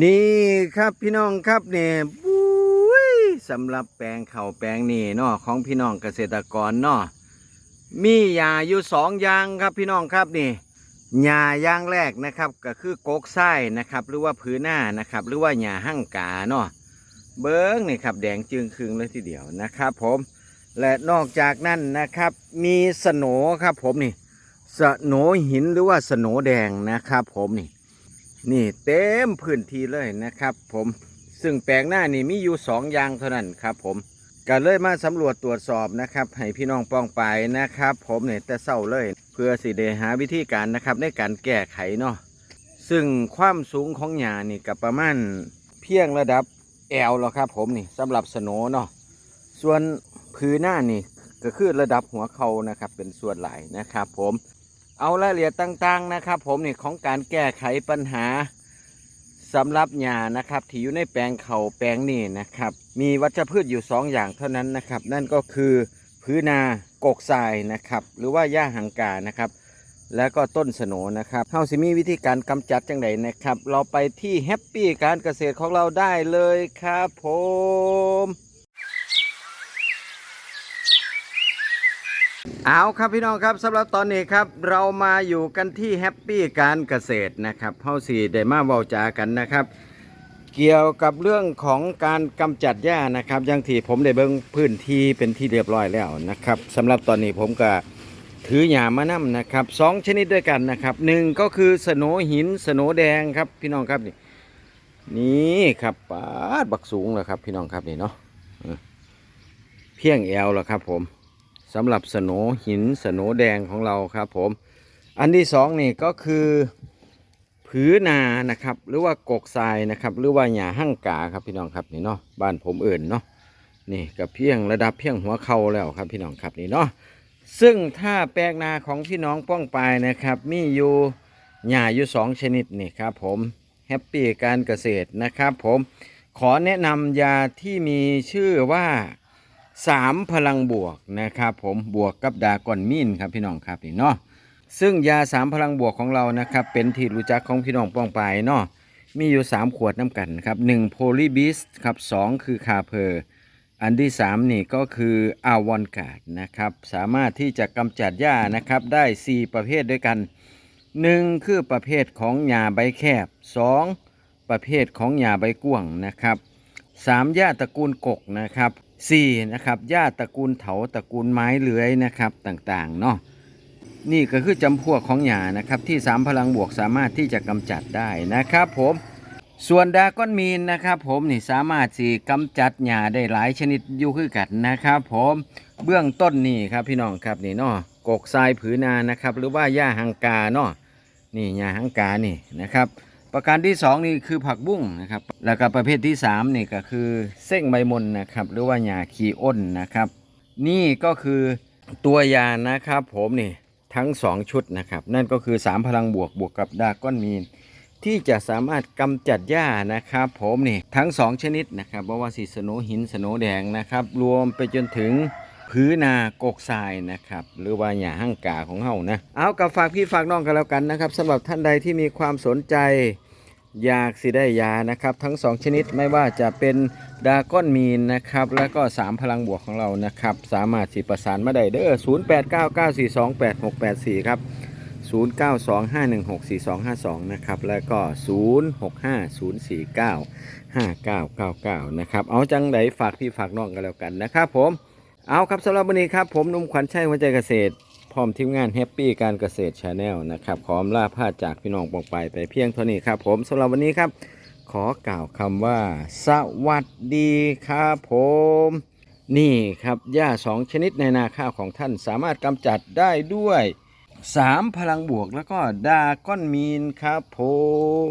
นี่ครับพี่น้องครับเนี่ยบุ้ยสำหรับแปลงเข่าแปลงนี่เนาะของพี่น้องเกษตรกรเนาะมีหญ้าอยู่สองอย่างครับพี่น้องครับนี่หญ้าอย่างแรกนะครับก็คือกกไส้นะครับหรือว่าผืนหน้านะครับหรือว่าหญ้าหั่งกาเนาะเบิ้งนี่ครับแดงจึงครึงเลยทีเดียวนะครับผมและนอกจากนั้นนะครับมีสโนครับผมนี่สโนหินหรือว่าสโนแดงนะครับผมนี่ นี่เต็มพื้นที่เลยนะครับผมซึ่งแปลงหน้านี่มีอยู่สองอย่างเท่านั้นครับผมก็เลยมาสำรวจตรวจสอบนะครับให้พี่น้องป้องไปนะครับ ผมเนี่ยแต่เศร้าเลย เพื่อสิเดหาวิธีการนะครับในการแก้ไขเนาะซึ่งความสูงของหญ้านี่กับประมาณเพียงระดับแอลแล้วครับผมนี่สำหรับสโนเนาะส่วนพื้นหน้านี่ก็คือระดับหัวเขานะครับเป็นส่วนหลายนะครับผม เอารายละเอียดต่างๆนะครับ ผมนี่ของการแก้ไขปัญหาสำหรับหญ้านะครับที่อยู่ในแปลงเขาแปลงนี่นะครับ มีวัชพืชอยู่สองอย่างเท่านั้นนะครับ นั่นก็คือพื้นนากกทรายนะครับ หรือว่าหญ้าหังกานะครับ แล้วก็ต้นสนนะครับเฮาสิมีวิธีการกำจัดจังไดนะครับ เราไปที่แฮปปี้การเกษตรของเราได้เลยครับผม เอาครับพี่น้องครับสำหรับตอนนี้ครับเรามาอยู่กันที่แฮปปี้การเกษตรนะครับเฮาสีได้มาเว้าจากันนะครับ เกี่ยวกับเรื่องของการกำจัดหญ้านะครับอย่างที่ผมได้เบิ่งพื้นที่เป็นที่เรียบร้อยแล้วนะครับสำหรับตอนนี้ผมก็ถือหญ้ามานำนะครับสองชนิดด้วยกันนะครับหนึ่งก็คือสโนหินสโนแดงครับพี่น้องครับนี่นี่ครับปาดบักสูงแล้วครับพี่น้องครับนี่เนาะเพียงแอวแล้วครับผม สำหรับสโนหินสโนแดงของเราครับผม อันที่สองนี่ก็คือผือนานะครับ หรือว่ากกทรายนะครับ หรือว่าหญ้าหั่งกาครับพี่น้องครับนี่เนาะบ้านผมเอื่นเนาะนี่กับเพียงระดับเพียงหัวเข่าแล้วครับพี่น้องครับนี่เนาะซึ่งถ้าแปลงนาของพี่น้องป้องปายนะครับ มีอยู่หญ้าอยู่สองชนิดนี่ครับผมแฮปปี้การเกษตรนะครับผมขอแนะนำยาที่มีชื่อว่า สามพลังบวกนะครับผมบวกกับดากอนมีนครับพี่น้องครับนี่เนาะซึ่งยาสามพลังบวกของเรานะครับเป็นที่รู้จักของพี่น้องป้องไปเนาะมีอยู่ 3 ขวดน้ำกันครับ1โพลีบิสครับ2คือคาเพอร์อันที่ 3 นี่ก็คืออาวอนกาดนะครับ สามารถที่จะกำจัดหญ้านะครับได้ 4 ประเภทด้วยกัน 1 คือประเภทของหญ้าใบแคบ 2 ประเภทของหญ้าใบกว้างนะครับสามหญ้าตระกูลกกนะครับ สี่นะครับหญ้าตระกูลเถาตระกูลไม้เลื้อยนะครับต่างๆเนาะนี่ก็คือจำพวกของหญ้านะครับที่สามพลังบวกสามารถที่จะกำจัดได้นะครับผมส่วนดาก้อนมีนนะครับผมนี่สามารถสีกำจัดหญ้าได้หลายชนิดอยู่คือกันนะครับผมเบื้องต้นนี่ครับพี่น้องครับนี่เนาะกกทรายผือนานะครับ หรือว่าหญ้าหังกาเนาะนี่หญ้าหังกานี่นะครับ ประการที่สองนี่คือผักบุ้งนะครับ แล้วก็ประเภทที่สามนี่ก็คือเส้งใบมนนะครับ หรือว่าหญ้าขีอ้นนะครับ นี่ก็คือตัวยานะครับผมนี่ทั้งสองชุดนะครับ นั่นก็คือสามพลังบวกบวกกับดาก้อนมีน ที่จะสามารถกำจัดหญ้านะครับ ผมนี่ทั้งสองชนิดนะครับเพราะว่าสีสโนหินสโนแดงนะครับ รวมไปจนถึง พื้นากกทรายนะครับ หรือว่าหญ้าหั่งกาของเฮานะ เอากับฝากพี่ฝากน้องกันแล้วกันนะครับสำหรับท่านใดที่มีความสนใจอยากสิได้ยานะครับ ทั้ง 2 ชนิดไม่ว่าจะเป็นดาก้อนมีนนะครับ แล้วก็ 3 พลังบวกของเรานะครับ สามารถสิประสานมาได้เด้อ0899428684 ครับ 0925164252 นะครับ แล้วก็ 0650495999 นะครับ เอาจังไดฝากพี่ฝากน้องกันแล้วกันนะครับผม เอาครับสำหรับวันนี้ครับ ผมนุ่มขวัญชัยหัวใจเกษตร พร้อมทีมงานแฮปปี้การเกษตรชาแนลนะครับ ขออำลาพาจากพี่น้องปองไปไปเพียงเท่านี้ครับ ผมสำหรับวันนี้ครับ ขอกล่าวคำว่า สวัสดีครับผม นี่ครับหญ้าสองชนิดในนาข้าวของท่านสามารถกำจัดได้ด้วย 3 พลังบวกแล้วก็ดาก้อนมีนครับผม